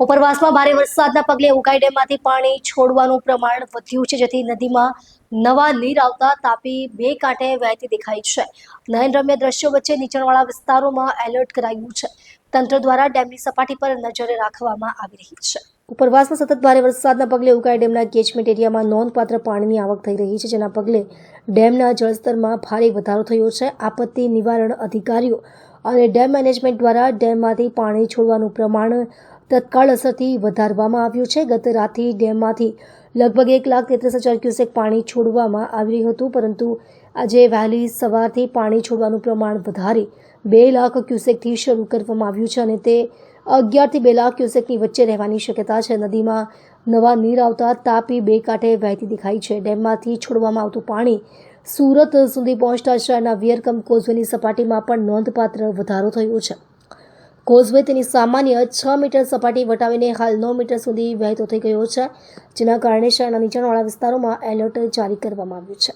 ઉપરવાસમાં ભારે વરસાદના પગલે ઉકાઈ ડેમમાંથી પાણી છોડવાનું પ્રમાણ વધ્યું છે, જેથી નદીમાં નવા નીર આવતા તાપી બે કાંઠે વહેતી દેખાય છે. નયનરમ્ય દ્રશ્યો વચ્ચે નીચાણવાળા વિસ્તારોમાં એલર્ટ કરાયું છે. તંત્ર દ્વારા ડેમની સપાટી પર નજર રાખવામાં આવી રહી છે. ઉપરવાસમાં સતત ભારે વરસાદના પગલે ઉકાઈ ડેમના કેચમેન્ટ એરિયામાં નોંધપાત્ર પાણીની આવક થઈ રહી છે, જેના પગલે ડેમના જળસ્તરમાં ભારે વધારો થયો છે. આપત્તિ નિવારણ અધિકારીઓ અને ડેમ મેનેજમેન્ટ દ્વારા ડેમમાંથી પાણી છોડવાનું પ્રમાણ તત્કાળ અસરથી વધારવામાં આવ્યું છે. ગત રાતથી ડેમમાંથી લગભગ એક લાખ તેત્રીસ હજાર ક્યુસેક પાણી છોડવામાં આવી રહ્યું હતું, પરંતુ આજે વહેલી સવારથી પાણી છોડવાનું પ્રમાણ વધારી બે લાખ ક્યુસેકથી શરૂ કરવામાં આવ્યું છે અને તે અગિયારથી બે લાખ ક્યુસેકની વચ્ચે રહેવાની શક્યતા છે. નદીમાં નવા નીર આવતા તાપી બે કાંઠે વહેતી દેખાય છે. ડેમમાંથી છોડવામાં આવતું પાણી સુરત સુધી પહોંચતા શહેરના વિયરકમ કોઝવેની સપાટીમાં પણ નોંધપાત્ર વધારો થયો છે. કોઝવે તેની સામાન્ય છ મીટર સપાટી વટાવીને હાલ નવ મીટર સુધી વહેતો થઈ ગયો છે, જેના કારણે શહેરના નીચાણવાળા વિસ્તારોમાં એલર્ટ જારી કરવામાં આવ્યું છે.